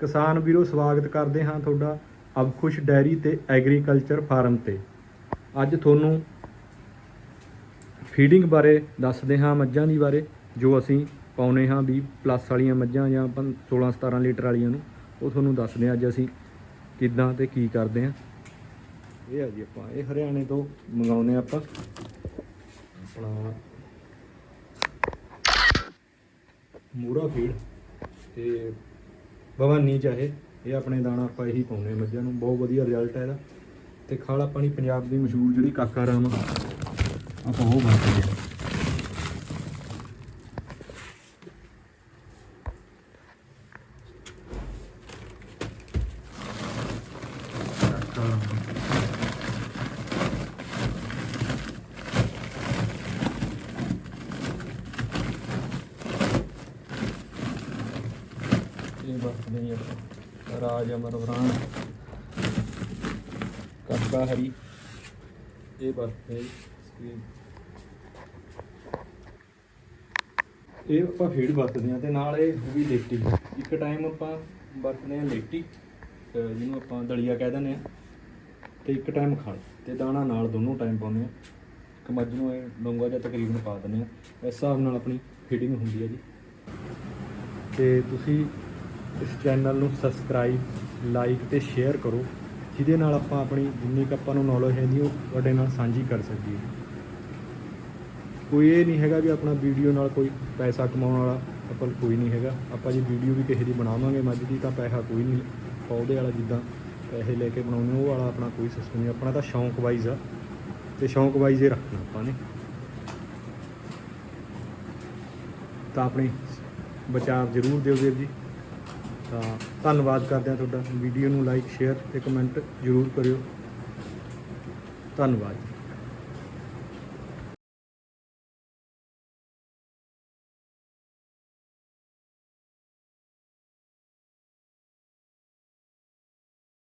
ਕਿਸਾਨ ਵੀਰੋ, ਸਵਾਗਤ ਕਰਦੇ ਹਾਂ ਤੁਹਾਡਾ ਅਬਖੁਸ਼ ਡੈਰੀ ਤੇ ਐਗਰੀਕਲਚਰ ਫਾਰਮ ਤੇ। ਅੱਜ ਤੁਹਾਨੂੰ ਫੀਡਿੰਗ ਬਾਰੇ ਦੱਸਦੇ ਹਾਂ, ਮੱਝਾਂ ਦੀ ਬਾਰੇ, ਜੋ ਅਸੀਂ ਪਾਉਨੇ ਹਾਂ ਵੀ ਪਲੱਸ ਵਾਲੀਆਂ ਮੱਝਾਂ ਜਾਂ ਆਪਾਂ 16 17 ਲੀਟਰ ਵਾਲੀਆਂ ਨੂੰ, ਉਹ ਤੁਹਾਨੂੰ ਦੱਸਦੇ ਹਾਂ ਅੱਜ ਅਸੀਂ ਕਿੱਦਾਂ ਤੇ ਕੀ ਕਰਦੇ ਹਾਂ। ਇਹ ਆ ਜੀ ਆਪਾਂ, ਇਹ ਹਰਿਆਣੇ ਤੋਂ ਮੰਗਾਉਨੇ ਆਪਾਂ। ਆਪਣਾ ਮੂਰਾ ਫੀਡ ਤੇ ਭਵਾਨੀ ਚਾਹੇ, ਇਹ ਆਪਣੇ ਦਾਣਾ ਆਪਾਂ ਇਹੀ ਪਾਉਨੇ ਮੱਝਾਂ ਨੂੰ। ਬਹੁਤ ਵਧੀਆ ਰਿਜ਼ਲਟ ਹੈ ਇਹਦਾ। ਤੇ ਖਾਲ ਆਪਣੀ ਪੰਜਾਬ ਦੀ ਮਸ਼ਹੂਰ ਜਿਹੜੀ ਕਾਕਾ ਰਾਮ ਆਪਾਂ ਉਹ ਵਰਤਦੇ ਹਾਂ। ਕਾਕਾ ਰਾਮ। ਇਹ ਵਰਤਦੇ ਹਾਂ ਆਪਾਂ। ਰਾਜ ਅਮਰ ਵਰਾਨ। ਕਾਕਾ ਹਰੀ। ਇਹ ਵਰਤਦੇ ਹਾਂ ਇਹ ਆਪਾਂ ਫੀਡ ਵਰਤਦੇ ਹਾਂ ਤੇ ਨਾਲ ਇਹ ਵੀ ਲੇਟੀ। ਇੱਕ ਟਾਈਮ ਆਪਾਂ ਵਰਤਦੇ ਹਾਂ ਲੇਟੀ। ਜਿਹਨੂੰ ਆਪਾਂ ਦਲੀਆ ਕਹਿ ਦਿੰਦੇ ਹਾਂ। ਤੇ ਇੱਕ ਟਾਈਮ ਖਲ ਤੇ ਦਾਣਾ ਨਾਲ ਦੋਨੋਂ ਟਾਈਮ ਪਾਉਂਦੇ ਆ ਇੱਕ ਮੱਝ ਨੂੰ ਇਹ ਡੋਂਗਾ ਜਾਂ ਤਕਰੀਬਨ ਪਾ ਦਿੰਦੇ ਆ ਇਸ ਹਿਸਾਬ ਨਾਲ ਆਪਣੀ ਫੀਡਿੰਗ ਹੁੰਦੀ ਹੈ ਜੀ। ਤੇ ਤੁਸੀਂ ਇਸ ਚੈਨਲ ਨੂੰ ਸਬਸਕ੍ਰਾਈਬ ਲਾਈਕ ਤੇ ਸ਼ੇਅਰ ਕਰੋ, ਜਿਹਦੇ ਨਾਲ ਆਪਾਂ ਆਪਣੀ ਜਿੰਨੀ ਕੁ ਆਪਾਂ ਨੂੰ ਨੌਲੇਜ ਹੈਗੀ ਉਹ ਤੁਹਾਡੇ ਨਾਲ ਸਾਂਝੀ ਕਰ ਸਕੀਏ। ਕੋਈ ਇਹ ਨਹੀਂ ਹੈਗਾ ਵੀ ਆਪਣਾ ਵੀਡੀਓ ਨਾਲ ਕੋਈ ਪੈਸਾ ਕਮਾਉਣ ਵਾਲਾ ਆਪਾਂ ਕੋਈ ਨਹੀਂ ਹੈਗਾ। ਆਪਾਂ ਜੇ ਵੀਡੀਓ ਵੀ ਕਿਸੇ ਦੀ ਬਣਾਵਾਂਗੇ ਮੱਝ ਦੀ ਤਾਂ ਪੈਸਾ ਕੋਈ ਨਹੀਂ, ਪੌਦੇ ਵਾਲਾ ਜਿੱਦਾਂ ਪੈਸੇ ਲੈ ਕੇ ਬਣਾਉਂਦੇ ਉਹ ਵਾਲਾ ਆਪਣਾ ਕੋਈ ਸਿਸਟਮ ਨਹੀਂ। ਆਪਣਾ ਤਾਂ ਸ਼ੌਂਕ ਵਾਈਜ਼ ਆ ਤੇ ਸ਼ੌਂਕ ਵਾਈਜ਼ ਹੀ ਰੱਖਣਾ ਆਪਾਂ ਨੇ। ਤਾਂ ਆਪਣੀ ਬਚਾਅ ਜ਼ਰੂਰ ਦਿਓ ਵੀਰ ਜੀ। ਤਾਂ ਧੰਨਵਾਦ ਕਰਦੇ ਹਾਂ ਤੁਹਾਡਾ। ਵੀਡੀਓ ਨੂੰ ਲਾਈਕ ਸ਼ੇਅਰ ਤੇ ਕਮੈਂਟ ਜ਼ਰੂਰ ਕਰਿਓ। ਧੰਨਵਾਦ